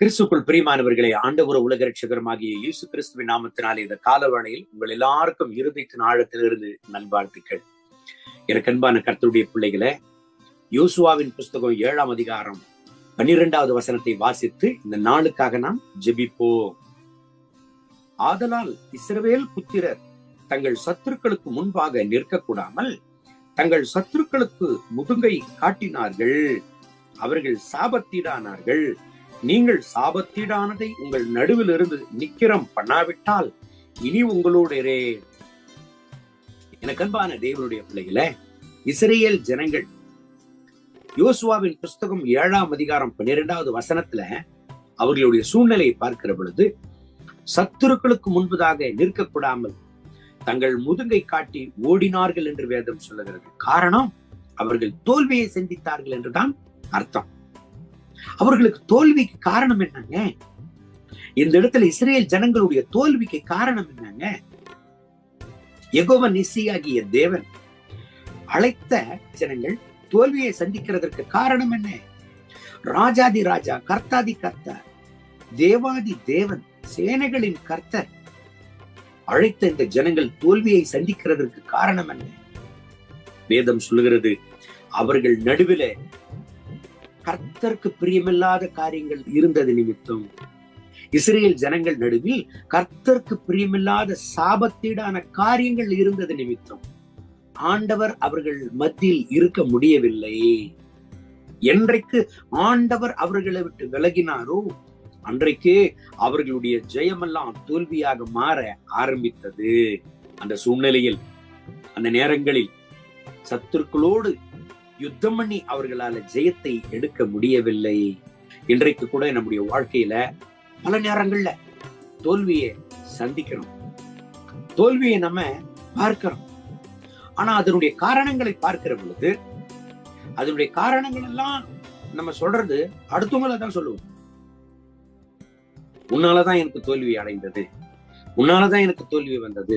கிறிஸ்துக்குள் பிரியமானவர்களே ஆண்டவர உலக ரட்சகரமாகிய இயேசு கிறிஸ்துவின் நாமத்தினாலே இந்த காலவணையில் உங்கள் எல்லாருக்கும் இறுதிக்கு ஆழத்திலிருந்து நல்வாழ்த்துக்கள். எனக்கு அன்பான கர்த்தருடைய பிள்ளைகளை யோசுவாவின் புஸ்தகம் ஏழாம் அதிகாரம் பன்னிரெண்டாவது வசனத்தை வாசித்து இந்த நாளுக்காக நாம் ஜெபிப்போம். ஆதலால் இஸ்ரவேல் புத்திரர் தங்கள் சத்துருக்களுக்கு முன்பாக நிற்கக்கூடாமல் தங்கள் சத்துருக்களுக்கு முதுங்கை காட்டினார்கள். அவர்கள் சாபத்தீடானார்கள். நீங்கள் சாபத்தீடானதை உங்கள் நடுவில் இருந்து நிக்கிரம் பண்ணாவிட்டால் இனி உங்களோட எனக்கு அன்பான தேவனுடைய பிள்ளைகள இஸ்ரேல் ஜனங்கள் யோசுவாவின் புஸ்தகம் ஏழாம் அதிகாரம் பன்னிரெண்டாவது வசனத்துல அவர்களுடைய சூழ்நிலையை பார்க்கிற பொழுது சத்துருக்களுக்கு முன்பதாக நிற்கக்கூடாமல் தங்கள் முதுங்கை காட்டி ஓடினார்கள் என்று வேதம் சொல்லுகிறது. காரணம் அவர்கள் தோல்வியை சந்தித்தார்கள் என்றுதான் அர்த்தம். அவர்களுக்கு தோல்விக்கு காரணம் என்னங்க? இந்த இடத்துல இஸ்ரேல் ஜனங்களுடைய தோல்விக்கு காரணம் என்னங்க? எகோவ நிசியாகிய தேவன் அழைத்த ஜனங்கள் தோல்வியை சந்திக்கிறதற்கு காரணம் என்ன? ராஜாதி ராஜா கர்த்தாதி கர்த்த தேவாதி தேவன் சேனைகளின் கர்த்தர் அழைத்த இந்த ஜனங்கள் தோல்வியை சந்திக்கிறதற்கு காரணம் என்ன? வேதம் சொல்லுகிறது அவர்கள் நடுவில கர்த்தருக்கு பிரியமில்லாத காரியங்கள் இருந்தது நிமித்தம். இஸ்ரேல் ஜனங்கள் நடுவில் கர்த்தருக்கு பிரியமில்லாத சாபத்தீடான காரியங்கள் இருந்தது நிமித்தம். ஆண்டவர் அவர்கள் மத்தியில் இருக்க முடியவில்லை. என்றைக்கு ஆண்டவர் அவர்களை விட்டு விலகினாரோ அன்றைக்கு அவர்களுடைய ஜெயமெல்லாம் தோல்வியாக மாற ஆரம்பித்தது. அந்த சூழ்நிலையில் அந்த நேரங்களில் சத்துருக்களோடு யுத்தம் பண்ணி அவர்களால ஜெயத்தை எடுக்க முடியவில்லை. இன்றைக்கு கூட நம்முடைய வாழ்க்கையில பல நேரங்கள்ல தோல்வியை சந்திக்கிறோம். தோல்வியை நம்ம பார்க்கிறோம். ஆனா அதனுடைய காரணங்களை பார்க்கிற பொழுது அதனுடைய காரணங்கள் எல்லாம் நம்ம சொல்றது அடுத்தவங்கள தான் சொல்லுவோம். உன்னாலதான் எனக்கு தோல்வி அடைந்தது. உன்னாலதான் எனக்கு தோல்வி வந்தது.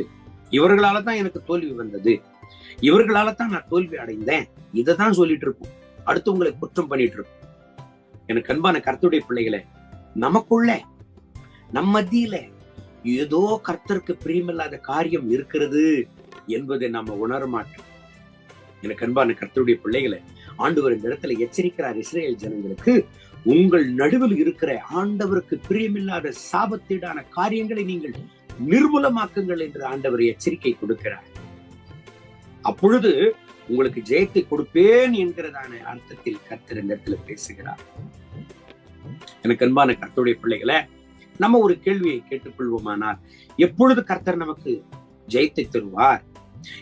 இவர்களால தான் எனக்கு தோல்வி வந்தது. இவர்களால தான் நான் தோல்வி அடைந்தேன். இதை தான் சொல்லிட்டு இருப்போம். அடுத்தவங்களை குற்றம் பண்ணிட்டு இருப்போம். எனக்கு அன்பான கர்த்தருடைய பிள்ளைகளை நமக்குள்ள நம் மத்தியில ஏதோ கர்த்தருக்கு பிரியமில்லாத காரியம் இருக்கிறது என்பதை நாம உணர மாட்டோம். எனக்கு அன்பான கர்த்தருடைய பிள்ளைகளை ஆண்டவர் இந்த இடத்துல எச்சரிக்கிறார் இஸ்ரேல் ஜனங்களுக்கு உங்கள் நடுவில் இருக்கிற ஆண்டவருக்கு பிரியமில்லாத சாபத்தீடான காரியங்களை நீங்கள் நிர்மூலமாக்குங்கள் என்று ஆண்டவர் எச்சரிக்கை கொடுக்கிறார். அப்பொழுது உங்களுக்கு ஜெயத்தை கொடுப்பேன் என்கிறதான அர்த்தத்தில் கர்த்தர் இந்த பேசுகிறார். எனக்கு அன்பான கர்த்தருடைய பிள்ளைகளை நம்ம ஒரு கேள்வியை கேட்டுக்கொள்வோமானால் எப்பொழுது கர்த்தர் நமக்கு ஜெயத்தை தருவார்?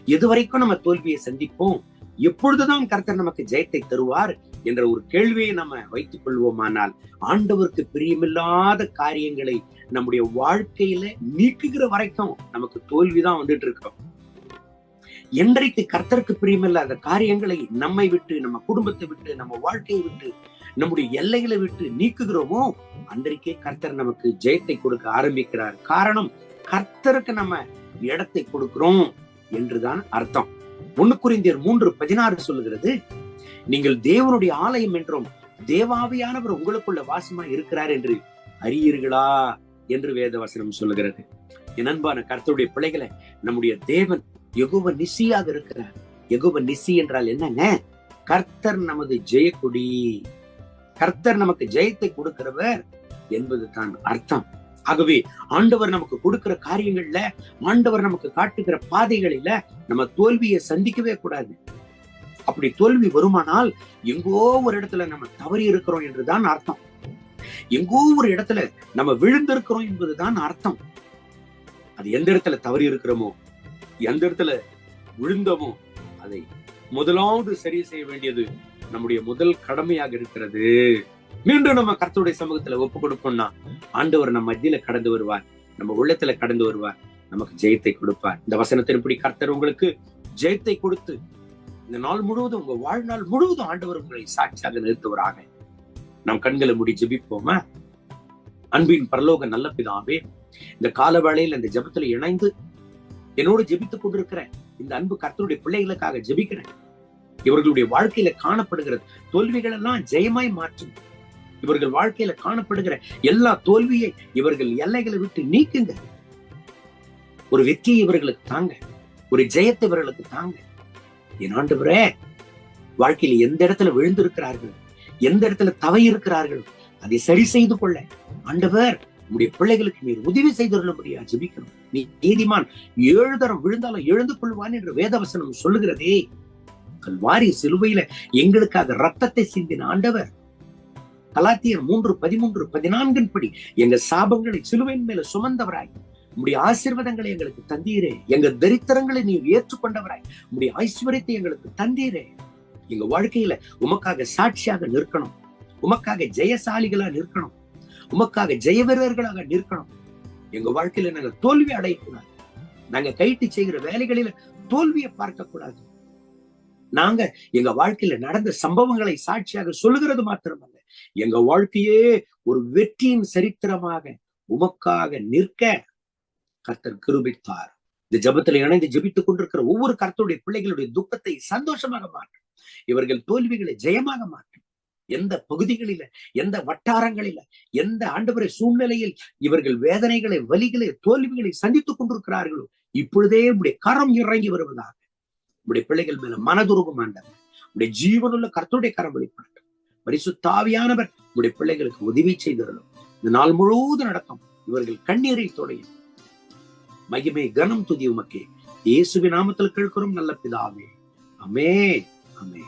எதுவரைக்கும் நம்ம தோல்வியை சந்திப்போம்? எப்பொழுதுதான் கர்த்தர் நமக்கு ஜெயத்தை தருவார்? என்ற ஒரு கேள்வியை நம்ம வைத்துக் கொள்வோமானால் ஆண்டவருக்கு பிரியமில்லாத காரியங்களை நம்முடைய வாழ்க்கையில நீக்குகிற வரைக்கும் நமக்கு தோல்விதான் வந்துட்டு இருக்கோம். என்றைக்கு கர்த்தருக்கு பிரியமில்லாத காரியங்களை நம்மை விட்டு நம்ம குடும்பத்தை விட்டு நம்ம வாழ்க்கையை விட்டு நம்முடைய எல்லைகளை விட்டு நீக்குகிறோமோ அன்றைக்கே கர்த்தர் நமக்கு ஜெயத்தை கொடுக்க ஆரம்பிக்கிறார். காரணம் கர்த்தருக்கு நம்ம இடத்தை கொடுக்கிறோம் என்றுதான் அர்த்தம். ஒண்ணு குறிந்தியர் மூன்று பதினாறு சொல்லுகிறது நீங்கள் தேவனுடைய ஆலயம் என்றும் தேவாவியானவர் உங்களுக்குள்ள வாசமா இருக்கிறார் என்று அறியீர்களா? என்று வேதவசனம் சொல்லுகிறது. என் அன்பான கர்த்தருடைய பிள்ளைகளை நம்முடைய தேவன் எகுவ நிசியாக இருக்கிறார். எகுவ நிசி என்றால் என்னங்க கர்த்தர் நமது ஜெயக்குடி. கர்த்தர் நமக்கு ஜெயத்தை கொடுக்கிறவர் என்பது தான் அர்த்தம். ஆகவே ஆண்டவர் நமக்கு கொடுக்கிற காரியங்கள்ல ஆண்டவர் நமக்கு காட்டுகிற பாதைகளில நம்ம தோல்வியை சந்திக்கவே கூடாது. அப்படி தோல்வி வருமானால் எங்கோ ஒரு இடத்துல நம்ம தவறி இருக்கிறோம் என்றுதான் அர்த்தம். எங்கோ ஒரு இடத்துல நம்ம விழுந்திருக்கிறோம் என்பதுதான் அர்த்தம். அது எந்த இடத்துல தவறி இருக்கிறோமோ எந்த இடத்துல விழுந்தமோ அதை முதலாவது சரி செய்ய வேண்டியது நம்முடைய முதல் கடமையாக இருக்கிறது. மீண்டும் நம்ம கர்த்தருடைய சமூகத்துல ஒப்பு கொடுப்போம்னா ஆண்டவர் நம்ம மத்தியில கடந்து வருவார். நம்ம உள்ளத்துல கடந்து வருவார். நமக்கு ஜெயத்தை கொடுப்பார். இந்த வசனத்தின்படி கர்த்தர் உங்களுக்கு ஜெயத்தை கொடுத்து இந்த நாள் முழுவதும் உங்க வாழ்நாள் முழுவதும் ஆண்டவர் உங்களை சாட்சியாக நிறுத்துவராக. நம் கண்களை முடி ஜபிப்போமா? அன்பின் பரலோக நல்ல பிதாவே இந்த கால வேளையில் இந்த ஜெபத்துல இணைந்து என்னோடு ஜெபித்துக் கொண்டிருக்கிறேன். இந்த அன்பு கர்த்தருடைய பிள்ளைகளுக்காக ஜெபிக்கிறேன். இவர்களுடைய வாழ்க்கையில காணப்படுகிறது. தோல்விகள் எல்லாம் ஜெயமாய் மாற்றும். இவர்கள் வாழ்க்கையில காணப்படுகிற எல்லா தோல்வியை இவர்கள் எல்லைகளை விட்டு நீக்குங்க. ஒரு வெற்றியை இவர்களுக்கு தாங்க. ஒரு ஜெயத்தை இவர்களுக்கு தாங்க. என் ஆண்டவரே வாழ்க்கையில எந்த இடத்துல விழுந்திருக்கிறார்கள்? எந்த இடத்துல தவை இருக்கிறார்கள் அதை சரி செய்து கொள்ள. ஆண்டவர் உடைய பிள்ளைகளுக்கு நீர் உதவி செய்துள்ள முடியா நீ நீதிமான் ஏழு தரம் விழுந்தாலும் எழுந்து கொள்வான் என்று வேதவசனம் சொல்லுகிறதே. கல்வாரி சிலுவையில எங்களுக்காக ரத்தத்தை சிந்தின ஆண்டவர். கலாத்தியர் மூன்று பதிமூன்று பதினான்கின் படி எங்க சாபங்களை சிலுவையின் மேல சுமந்தவராய். உடைய ஆசீர்வாதங்களை எங்களுக்கு தந்தீரே. எங்க தரித்திரங்களை நீ ஏற்றுக்கொண்டவராய். உடைய ஐஸ்வர்யத்தை எங்களுக்கு தந்தீரே. எங்க வாழ்க்கையில உமக்காக சாட்சியாக நிற்கணும். உமக்காக ஜெயசாலிகளா நிற்கணும். உமக்காக ஜெயவீரர்களாக நிற்கணும். எங்க வாழ்க்கையில நாங்க தோல்வி அடையக்கூடாது. நாங்க கைட்டு செய்கிற வேலைகளில தோல்வியை பார்க்க கூடாது நாங்க எங்க வாழ்க்கையில நடந்த சம்பவங்களை சாட்சியாக சொல்லுகிறது மாத்திரமல்ல. எங்க வாழ்க்கையே ஒரு வெற்றியின் சரித்திரமாக உமக்காக நிற்க கர்த்தர் கிருபித்தார். இந்த ஜபத்துல இணைந்து ஜெபித்துக் கொண்டிருக்கிற ஒவ்வொரு கர்த்தருடைய பிள்ளைகளுடைய துக்கத்தை சந்தோஷமாக மாற்றும். இவர்கள் தோல்விகளை ஜெயமாக மாற்றும். எந்த பகுதிகளில எந்த வட்டாரங்களில எந்த ஆண்டவரை சூழ்நிலையில் இவர்கள் வேதனைகளை வலிகளை தோல்விகளை சந்தித்துக் கொண்டிருக்கிறார்களோ இப்பொழுதே உடைய கரம் இறங்கி வருவதாக. உடைய பிள்ளைகள் மேல மனதுருகம் ஆண்டவர். உடைய ஜீவனுள்ள கர்த்தருடைய கரம் வெளிப்படட்டும். பரிசுத்தாவியானவர் உடைய பிள்ளைகளுக்கு உதவி செய்திருளும் இந்த நாள் முழுவதும் நடக்கும். இவர்கள் கண்ணீரை தொடையும். மகிமை கனம் துதி உமக்கே. இயேசுவி நாமத்தில் கேட்கிறோம் நல்ல பிதாவே. அமே அமே